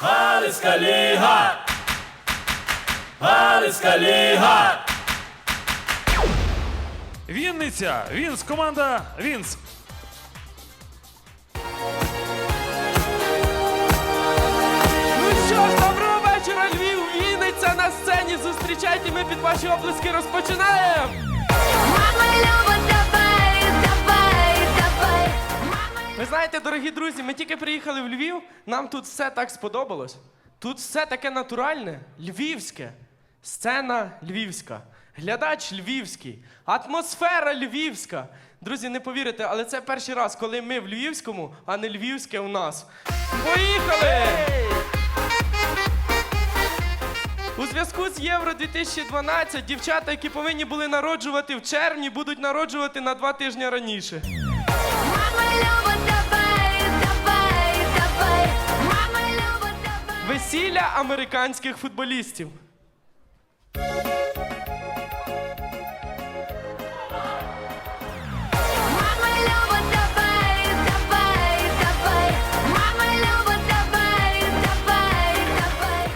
Галицька ліга! Галицька ліга! Вінниця! Вінс, команда Вінс. Ну що ж, доброго вечора, Львів, Вінниця на сцені. Зустрічайте, ми під ваші оплески розпочинаємо. Мама Люба, Ви знаєте, дорогі друзі, ми тільки приїхали в Львів, нам тут все так сподобалось. Тут все таке натуральне, львівське, сцена львівська, глядач львівський, атмосфера львівська. Друзі, не повірите, але це перший раз, коли ми в Львівському, а не львівське у нас. Поїхали! У зв'язку з Євро 2012 дівчата, які повинні були народжувати в червні, будуть народжувати на два тижні раніше. Мама Весілля американських футболістів. Мама Люба, давай, давай, давай. Мама Люба, давай, давай, давай.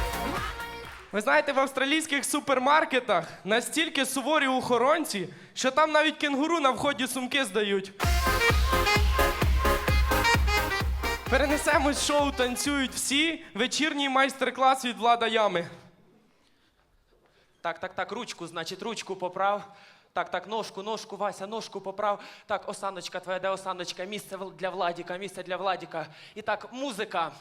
Ви знаєте, в австралійських супермаркетах настільки суворі охоронці, що там навіть кенгуру на вході сумки здають. Перенесемось шоу танцюють всі. Вечірній майстер-клас від влада ями. Так, так, так, ручку, значить, ручку поправ. Так, так, ножку, ножку, Вася, ножку поправ. Так, осаночка твоя, де осаночка? Місце для Владіка, місце для Владіка. І так, музика.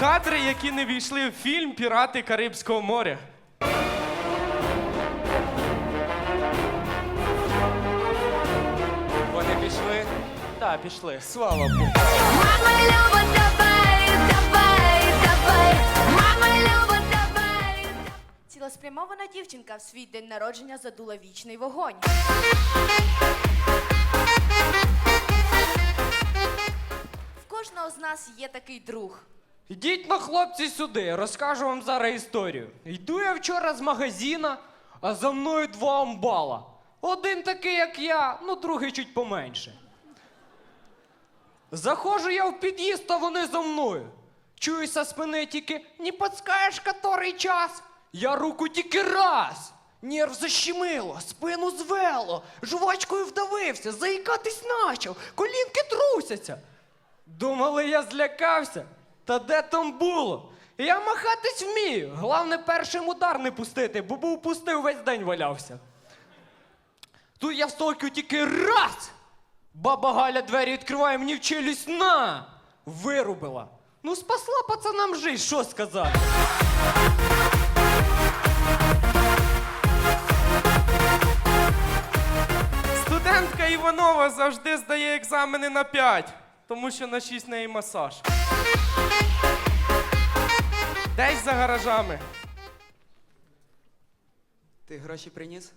Кадри, які не війшли в фільм Пірати Карибського моря. Вони пішли? Так, пішли. Слава Богу. Мама Люба, давай, давай, давай. Мама Люба, давай. Цілеспрямована дівчинка в свій день народження задула вічний вогонь. В кожного з нас є такий друг. Ідіть на хлопці сюди, розкажу вам зараз історію. Йду я вчора з магазина, а за мною два амбала. Один такий, як я, ну другий чуть поменше. Заходжу я в під'їзд, а вони за мною. Чую со спини тільки не подскаєш, котрий час. Я руку тільки раз. Нерв защемило, спину звело, жвачкою вдавився, заїкатись начав, колінки трусяться. Думали, я злякався? Та де там було? Я махатись вмію. Головне, першим удар не пустити, бо був пустив весь день валявся. Тут я встокю тільки раз. Баба Галя двері відкриває мені в челюсть на! Вирубила. Ну, спасла пацанам жизнь, що сказати. Студентка Іванова завжди здає екзамени на 5, тому що на 6 неї масаж. Десь за гаражами. Ти гроші приніс?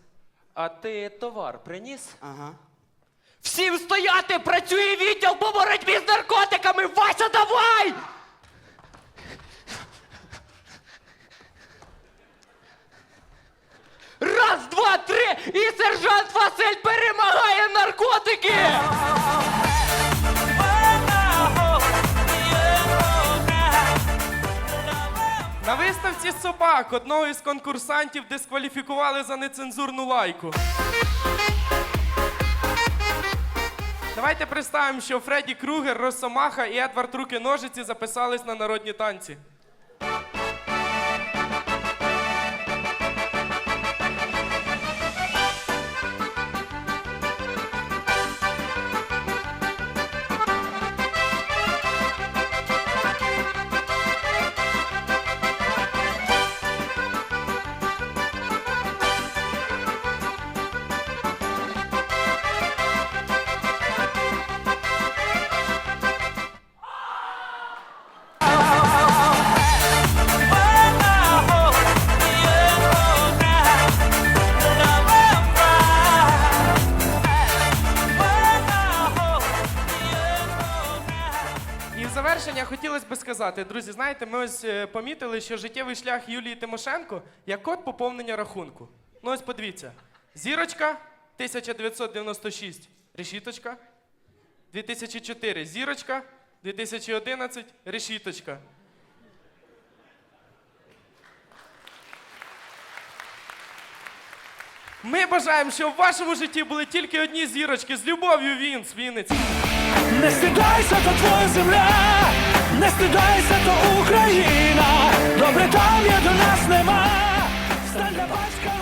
А ти товар приніс? Ага. Всім стояти! Працює відділ по боротьбі з наркотиками! Вася, давай! Раз, два, три! І сержант Василь перемагає наркотики! Виставці собак одного із конкурсантів дискваліфікували за нецензурну лайку. Давайте представимо, що Фредді Кругер, Росомаха і Едвард Руки Ножиці записались на народні танці. Завершення хотілося б сказати, друзі, знаєте, ми ось е, помітили, що життєвий шлях Юлії Тимошенко як код поповнення рахунку. Ну ось подивіться. Зірочка 1996. Решіточка. 2004. Зірочка. 2011. Решіточка. Ми бажаємо, щоб в вашому житті були тільки одні зірочки. З любов'ю він Вінниці. Не стидайся, то твоя земля, не стидайся, то Україна. Добре там є до нас нема. Стань для батька